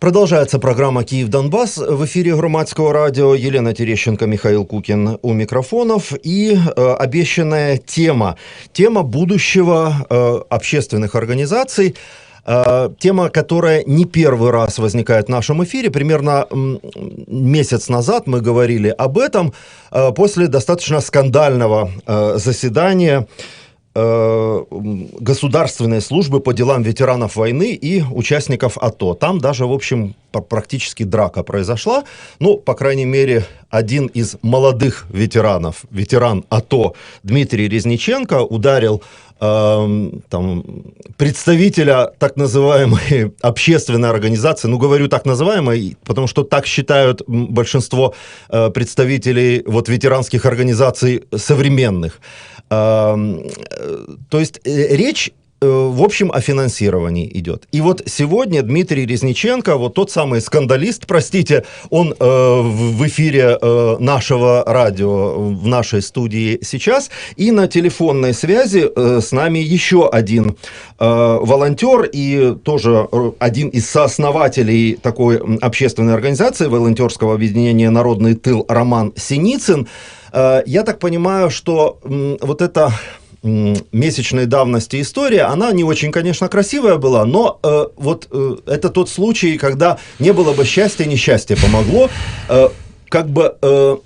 Продолжается программа «Киев-Донбасс». В эфире громадского радио Елена Терещенко, Михаил Кукин у микрофонов. И э, обещанная тема. Тема будущего э, общественных организаций. Э, тема, которая не первый раз возникает в нашем эфире. Примерно месяц назад мы говорили об этом э, после достаточно скандального э, заседания государственной службы по делам ветеранов войны и участников АТО. Там даже, в общем, пр- практически драка произошла. Ну, по крайней мере, один из молодых ветеранов, ветеран АТО Дмитрий Резниченко ударил эм, там, представителя так называемой общественной организации, ну, говорю так называемой, потому что так считают большинство э, представителей вот, ветеранских организаций современных. Эм, э, То есть э, речь э, в общем, о финансировании идет. И вот сегодня Дмитрий Резниченко, вот тот самый скандалист, простите, он в эфире нашего радио, в нашей студии сейчас, и на телефонной связи с нами еще один волонтер и тоже один из сооснователей такой общественной организации, волонтерского объединения «Народный тыл» Роман Синицын. Э, Я так понимаю, что м, вот это м, месячной давности история, она не очень, конечно, красивая была, но э, вот э, это тот случай, когда не было бы счастья, несчастье помогло, э, как бы э,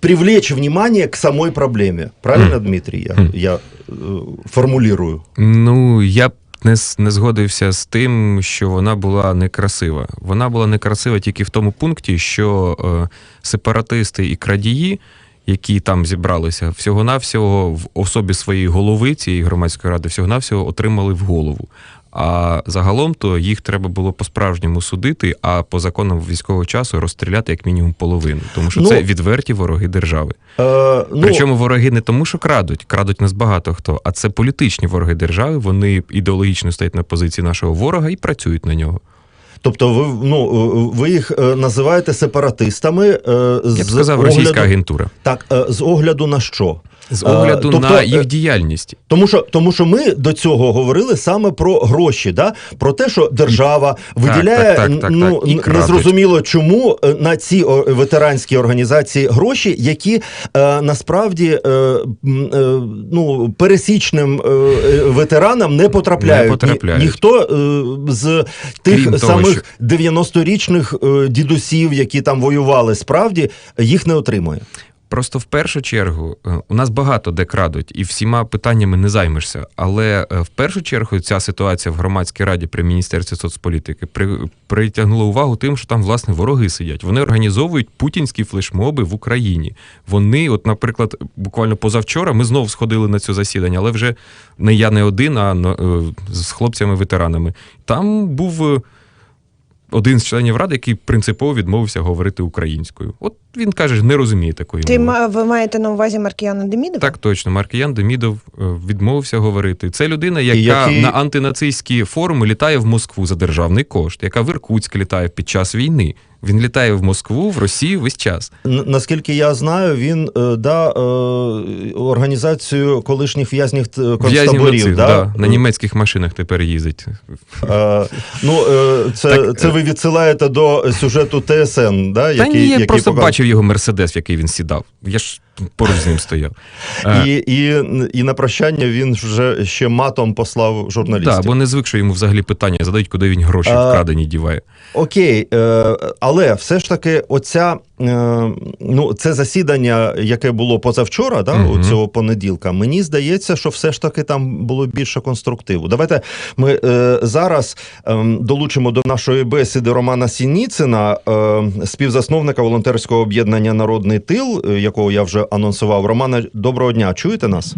привлечь внимание к самой проблеме. Правильно, Дмитрий, я, я э, формулирую? Ну, я б не, с- не згодився з тим, що вона була некрасива. Вона була некрасива тільки в тому пункті, що е, сепаратисти і крадії, які там зібралися, всього-навсього в особі своєї голови цієї громадської ради, всього-навсього отримали в голову. А загалом то їх треба було по-справжньому судити, а по законам військового часу розстріляти як мінімум половину. Тому що Ну, це відверті вороги держави. Е, ну, Причому вороги не тому, що крадуть, крадуть нас багато хто, а це політичні вороги держави. Вони ідеологічно стоять на позиції нашого ворога і працюють на нього. Тобто ви, ну, е, ви їх е, називаєте сепаратистами е, з Я б сказав, огляду, російська агентура. Так, е, з огляду на що? З Е, огляду тобто, на е, їх діяльність. Тому що, тому що ми до цього говорили саме про гроші, да? про те, що держава виділяє так, так, так, ну, так. Н- крадуть. незрозуміло чому е, на ці ветеранські організації гроші, які е, насправді е, е, ну, пересічним е, ветеранам не потрапляють. Не потрапляють. Ні, ніхто е, з тих Крім самих що- 90-річних е, дідусів, які там воювали, справді їх не отримує. Просто в першу чергу е, у нас багато де крадуть, і всіма питаннями не займешся. Але е, в першу чергу ця ситуація в громадській раді при міністерстві соцполітики при, притягнула увагу тим, що там власне вороги сидять. Вони організовують путінські флешмоби в Україні. Вони, от, наприклад, буквально позавчора ми знову сходили на це засідання, але вже не я не один, а е, з хлопцями-ветеранами. Там був. Один з членів ради, який принципово відмовився говорити українською. От він каже, не розуміє такої Ти мови. ви маєте на увазі Маркіяна Демідова? Так точно, Маркіян Демідов е, відмовився говорити. Це людина, яка І який- на антинацистські форуми літає в Москву за державний кошт, яка в Іркутськ літає під час війни. Він літає в Москву, в Росію весь час. Н- Наскільки я знаю, він е, да, е, організацію колишніх в'язнів концтаборів. Да? да, на німецьких машинах тепер їздить. Е, ну, е, це, Так, це е, ви відсилаєте до сюжету ТСН, да, Та який, ні, я який просто показав... бачив його мерседес, в який він сідав. Я ж поруч з ним стояв. Е, І, і, і на прощання він вже ще матом послав журналістів. Так, бо не звик, що йому взагалі питання задають, куди він гроші вкрадені діває. Окей, е, але все ж таки, оця е, ну, це засідання, яке було позавчора, да, Мгм. цього понеділка. Мені здається, що все ж таки там було більше конструктиву. Давайте ми е, зараз е, долучимо до нашої бесіди Романа Сініцина, е, співзасновника волонтерського об'єднання Народний тил, е, якого я вже анонсував. Романа, доброго дня. Чуєте нас?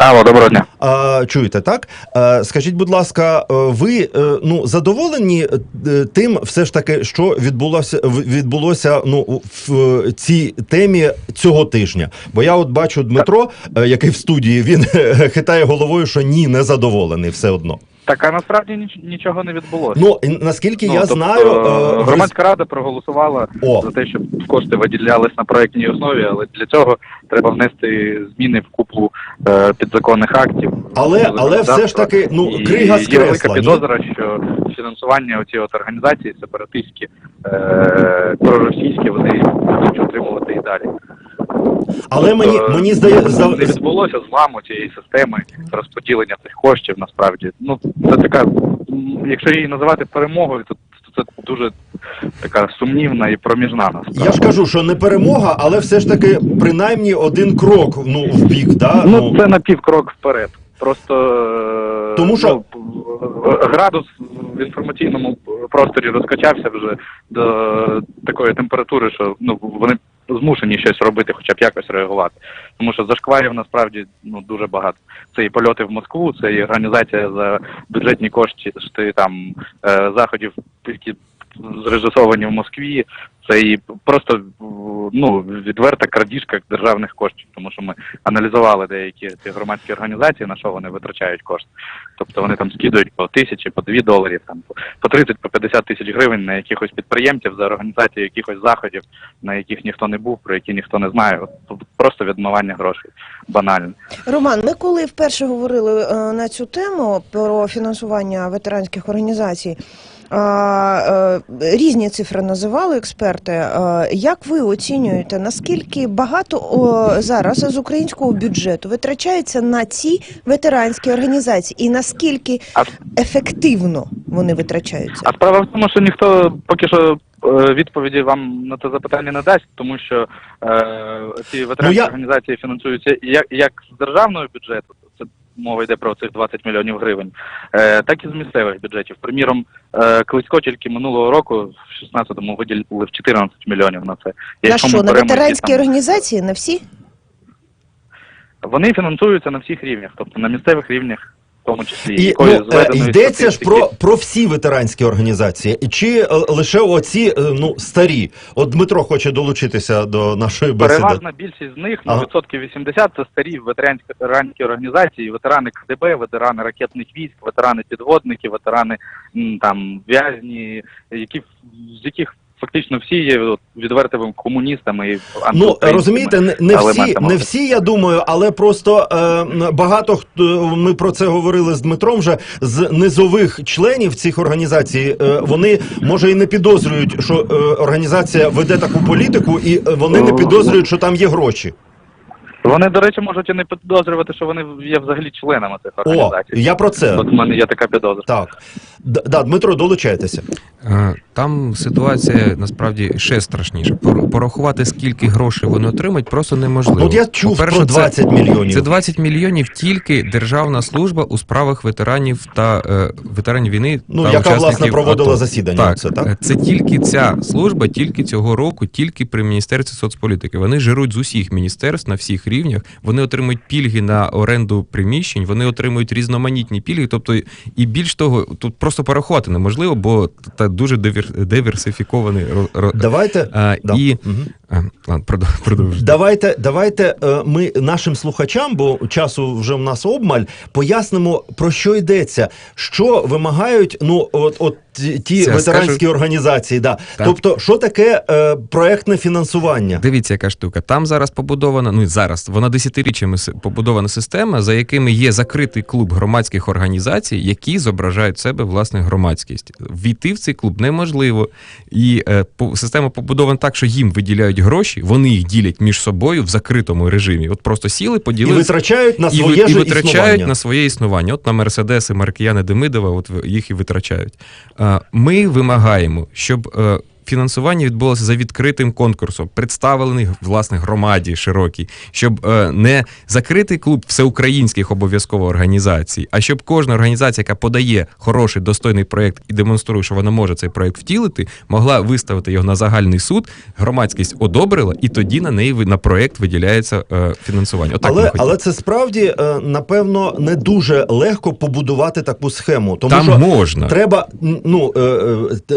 Алло, доброго дня. А, чуєте, так? А, скажіть, будь ласка, е, ви е, ну, задоволені е, тим, все ж таки, що відбулося, відбулося ну, в цій темі цього тижня? Бо я от бачу Дмитро, який в студії, він хитає головою, що ні, не задоволений все одно. Так, а насправді ніч- нічого не відбулося. Ну, наскільки я тобто, знаю, е, громадська рада проголосувала О. за те, щоб кошти виділялись на проектній основі, але для цього треба внести зміни в купу е, підзаконних актів. Але- але все ж таки, ну, І крига є скресла, велика ні? підозра, що фінансування оці от організації сепаратистські, е, проросійські, вони будуть отримувати і далі. Але мені, Тобто, мце здає за, не відбулося зламу цієї системи розподілення цих коштів. Насправді, ну це така, якщо її називати перемогою, то це дуже така сумнівна і проміжна насправді. Я ж кажу, що не перемога, але все ж таки принаймні один крок ну, в бік. Да? Ну це на півкрок вперед. Просто е, Тому що- ну, градус в інформаційному просторі розкачався вже до такої температури, що ну вони змушені щось робити, хоча б якось реагувати. Тому що зашкварів насправді ну дуже багато. Це і польоти в Москву, це і організація за бюджетні кошти шти, там е, заходів, які зрежисовані в Москві. Це і просто ну відверта крадіжка державних коштів, тому що ми аналізували деякі ці громадські організації, на що вони витрачають кошти. Тобто вони там скидують по тисячі, по дві доларів, там по- по 30, по 50 тисяч гривень на якихось підприємців за організацію якихось заходів, на яких ніхто не був, про які ніхто не знає. Просто відмивання грошей. Банально. Роман, ми коли вперше говорили е, на цю тему про фінансування ветеранських організацій, різні цифри називали експерти. Е, Як ви оцінюєте, наскільки багато о, зараз з українського бюджету витрачається на ці ветеранські організації, і наскільки ефективно вони витрачаються? А справа в тому, що ніхто поки що е, відповіді вам на це запитання не дасть, тому що е, ці ветеранські Ну, я- організації фінансуються як, як з державного бюджету, мова йде про цих 20 мільйонів гривень, е, так і з місцевих бюджетів. Приміром, е, Кличко тільки минулого року, в 16-му, виділили в 14 мільйонів на це. На Якщо ми що на ветеранські там- організації? На всі? Вони фінансуються на всіх рівнях, тобто на місцевих рівнях. Тому числі І якої ну, е, йдеться ж про, про всі ветеранські організації, чи е, лише оці е, ну, старі. От Дмитро хоче долучитися до нашої бесіди. Переважна більшість з них, ну, Ага. відсотків 80, це старі ветеранські, ветеранські організації, ветерани КДБ, ветерани ракетних військ, ветерани підводники, ветерани там в'язні, які з яких фактично всі є відвертими комуністами і Ну розумієте, не, не всі, не всі, я думаю, але просто е, багато хто ми про це говорили з Дмитром. Вже з низових членів цих організацій е, вони може і не підозрюють, що е, організація веде таку політику, і е, вони не підозрюють, що там є гроші. Вони, до речі, можуть і не підозрювати, що вони є взагалі членами цих О, я про це. От в мене є така підозра. Так. Д- Да, Дмитро, долучайтеся. Е, Там ситуація насправді ще страшніша. Пор- Порахувати, скільки грошей вони отримають, просто неможливо. Ну, От я чув По-перше, про це- мільйонів. Це 20 мільйонів тільки державна служба у справах ветеранів та е, ветеранів війни. Ну, та яка, учасників власне, проводила АТО. засідання Так, це, так? е, це тільки ця служба, тільки цього року, тільки при міністерстві соцполітики. Вони жируть з усіх міністерств на всіх рівнях. Вони отримують пільги на оренду приміщень, вони отримують різноманітні пільги. Тобто, і більш того, тут просто порахувати неможливо, бо та дуже дивер- диверсифікований Давайте. А, Да. і Мгм. А, ладно, продов- продовжуй. Давайте, давайте е, ми нашим слухачам, бо часу вже в нас обмаль, пояснимо про що йдеться, що вимагають ну от, от ті, Це ветеранські скажу- організації. Да. Так. Тобто, що таке е, проектне фінансування? Дивіться, яка штука. Там зараз побудована, ну і зараз вона десятиріччями побудована система, за якими є закритий клуб громадських організацій, які зображають себе власне громадськість. Війти в цей клуб неможливо. І е, по, система побудована так, що їм виділяють гроші, вони їх ділять між собою в закритому режимі. От просто сіли, І витрачають на і, своє ви- і ж витрачають існування. на своє існування. От на Мерседеси Маркіяни Демидова, от їх і витрачають. Ми вимагаємо, щоб е, фінансування відбулося за відкритим конкурсом, представлений власне громаді широкій, щоб е, не закритий клуб всеукраїнських обов'язково організацій, а щоб кожна організація, яка подає хороший достойний проєкт і демонструє, що вона може цей проєкт втілити, могла виставити його на загальний суд. Громадськість одобрила, і тоді на неї на проєкт виділяється е, фінансування. Отак Але, але це справді е, напевно не дуже легко побудувати таку схему, тому Там що можна. треба ну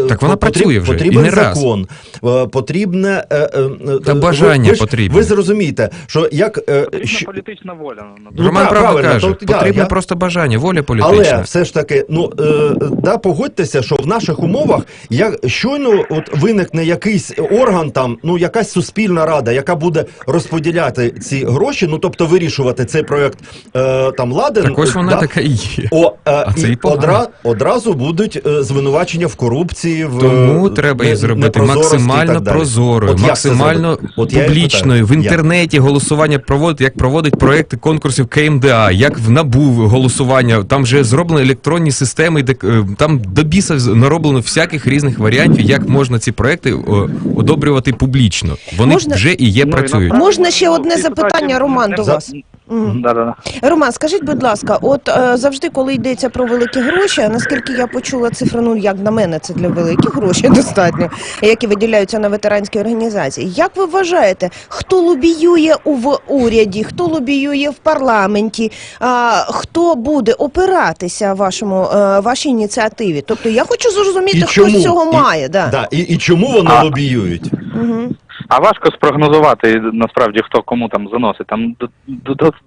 Так вона потріб- працює вже, і не раз. Закон, е, потрібне е, е, Та бажання ви, потрібне. Ви зрозумієте, що як е, Потрібна щ- політична воля. Ну, Роман правда правильно, каже, то- потрібне я- просто бажання, воля політична. Але все ж таки, ну е, да, погодьтеся, що в наших умовах як щойно от виникне якийсь орган, там ну якась суспільна рада, яка буде розподіляти ці гроші, ну тобто вирішувати цей проект е, там ладен. Так ось вона да, така і є. О, е, А це і і одра, одразу будуть е, звинувачення в корупції, в Тому треба їх зробити максимально прозорою, От максимально? От публічною. В інтернеті голосування проводить, як проводить проекти конкурсів КМДА, як в НАБУ голосування. Там вже зроблені електронні системи, де е, там до біса з- нароблено всяких різних варіантів, як можна ці проекти одобрювати публічно. Вони Можна- вже і є Ну, працюють. Можна ще одне запитання, Роман, до Роман, скажіть, будь ласка, от е, завжди, коли йдеться про великі гроші, а наскільки я почула цифру, ну як на мене, це для великих грошей достатньо, які виділяються на ветеранські організації. Як ви вважаєте, хто лобіює в уряді, хто лобіює в парламенті, а, хто буде опиратися вашому е, вашій ініціативі? Тобто я хочу зрозуміти, хто з цього І- має. Да. Да, і, і чому вони А- лобіюють? Угу. А важко спрогнозувати насправді хто кому там заносить. Там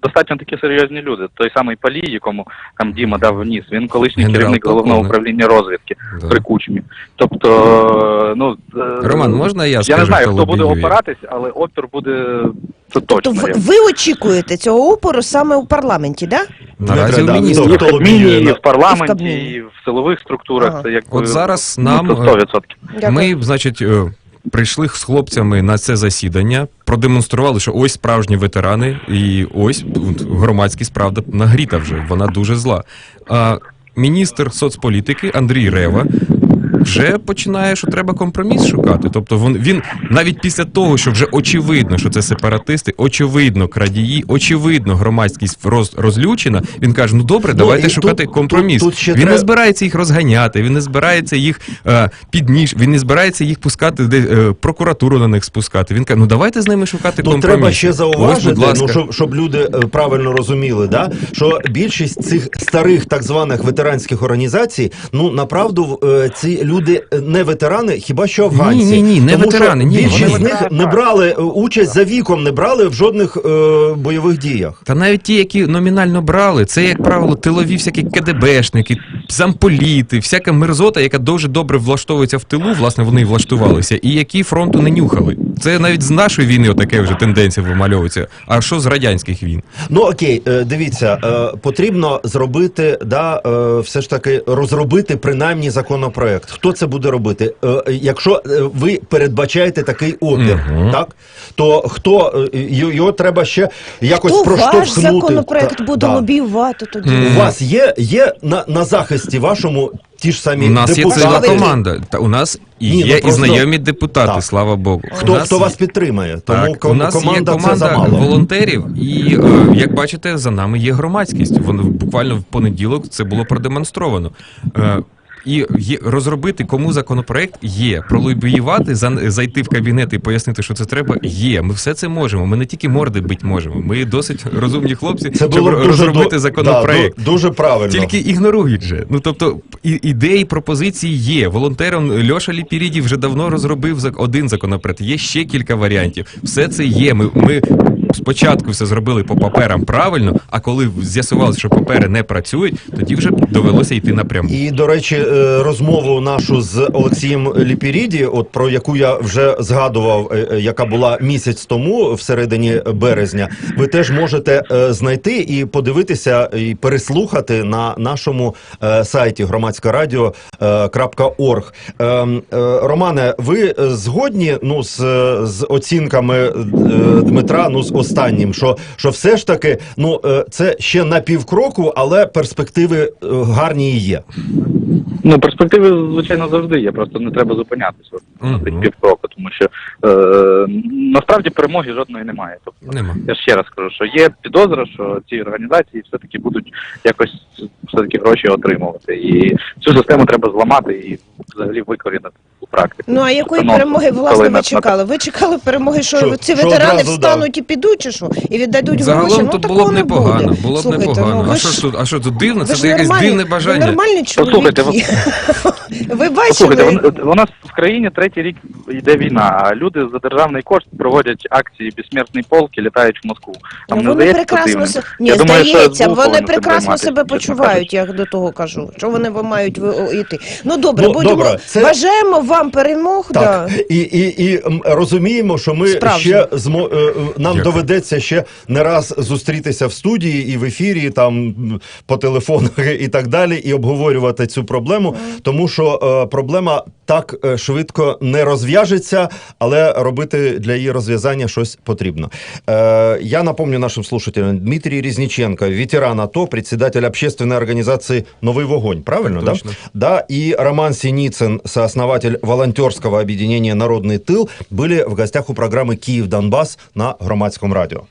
достатньо такі серйозні люди. Той самий Палій, якому там Діма дав вніс, він колишній Генерал керівник головного управління розвідки Да. при кучмі. Тобто, ну е, Роман, можна я я скажу, не знаю, хто буде опиратись, але опір буде це Тобто точно. ви, ви очікуєте цього опору саме у парламенті, да? Наразі міністрів. хто- І в Кабміні, і в парламенті, І в Кабміні. і в силових структурах. Ага. Це як От зараз нам, ну, це 100%. Ми, значить, е, прийшли з хлопцями на це засідання, продемонстрували, що ось справжні ветерани, і ось громадськість правда нагріта вже, вона дуже зла. А міністр соцполітики Андрій Рева. Вже починає, що треба компроміс шукати. Тобто він, він навіть після того, що вже очевидно, що це сепаратисти, очевидно, крадії, очевидно, громадськість роз, розлючена. Він каже: ну добре, Ну, давайте і шукати тут- компроміс. тут- тут він не збирається їх розганяти, він не збирається їх е, підніж, він не збирається їх пускати, де е, прокуратуру на них спускати. Він каже, ну давайте з ними шукати Тут компроміс. треба ще Ось, зауважити, будь ласка. ну щоб, щоб люди е, правильно розуміли, да що більшість цих старих так званих ветеранських організацій, ну направду е, ці люди е, не ветерани, хіба що афганці. Ні, ні, ні, не Тому ветерани, Що ні, більшість вони з них не брали е, участь за віком, не брали в жодних е, бойових діях. Та навіть ті, які номінально брали, це, як правило, тилові всякі КДБшники, замполіти, всяка мерзота, яка дуже добре влаштовується в тилу, власне, вони і влаштувалися, і які фронту не нюхали. Це навіть з нашої війни отаке вже тенденція вимальовується. А що з радянських війн? Ну окей, е, дивіться, е, потрібно зробити, да, е, все ж таки розробити принаймні законопроект. Хто це буде робити? Якщо ви передбачаєте такий опір, Мгм. так то хто й- його треба ще якось Хто ваш законопроект буде да. лобіювати тоді? У вас є, є на, на захисті вашому ті ж самі У нас є ціла команда. Та у нас і Ні, ну, є і знайомі депутати, Так. слава Богу. Хто, у нас хто вас підтримає? Тому Так, ком- у нас команда, є команда замало. волонтерів, і е, як бачите, за нами є громадськість. Воно буквально в понеділок це було продемонстровано. Е, і є, розробити кому законопроект є. Пролобіювати, за, зайти в кабінет і пояснити, що це треба, є. Ми все це можемо. Ми не тільки морди бить можемо. Ми досить розумні хлопці, Це щоб розробити до- законопроект. Да, дуже правильно. Тільки ігнорують же. Ну тобто і, ідеї, пропозиції є. Волонтером Льоша Ліпіріді вже давно розробив один законопроект. Є ще кілька варіантів. Все це є. Ми, ми спочатку все зробили по паперам правильно, а коли з'ясувалося, що папери не працюють, тоді вже довелося йти напряму. І до речі, е, розмову нашу з Олексієм Ліпіріді, от про яку я вже згадував, е, е, яка була місяць тому, в середині березня, ви теж можете знайти і подивитися і переслухати на нашому сайті громадськорадіо.орг. Е, е, Романе, ви згодні ну з, з оцінками Дмитра? Ну з останнім, що, що все ж таки, ну е, це ще на півкроку, але перспективи е, гарні і є. Ну, перспективи, звичайно, завжди є, просто не треба зупинятися от, на цих півкроку, тому що е, насправді перемоги жодної немає. Тобто, Нема. я ще раз кажу, що є підозра, що ці організації все-таки будуть якось все-таки гроші отримувати. І цю систему треба зламати і взагалі викорінити у практику. Ну а якої перемоги власне ви чекали? Ви чекали перемоги, що, Що- ці що ветерани встануть і підуть, чи що? І віддадуть Загалом гроші? Ну тут було б непогано. буде. Було б непогано. ну, а що ж- тут? А що тут дивно? ви Це ж якесь нормальні- дивне ви бажання. нормальні Послухайте, чоловіки. Ви бачили? вон- у нас в країні третій рік йде війна, а люди за державний кошт проводять акції безсмертний полк і літають в Москву. А Ну, вони прекрасно дивним. Ні, Я здається, вони прекрасно себе почувають, я до того кажу. Що вони мають ви- йти. Ну добре, Ну, будемо бажаємо вам перемог. Так, Да. і, і, і розуміємо, що ми Справжньо. ще змо, е, е, нам Дякую. доведеться ще не раз зустрітися в студії і в ефірі, там по телефонах і так далі, і обговорювати цю проблему, тому що е, проблема так е, швидко не розв'яжеться, але робити для її розв'язання щось потрібно. Э, Я напомню нашим слушателям, Дмитрий Резниченко, ветеран АТО, председатель общественной организации «Новый Вогонь», правильно, да? Точно. Да, и Роман Синицын, сооснователь волонтерского объединения «Народный тыл», были в гостях у программы «Киев-Донбасс» на Громадском радио.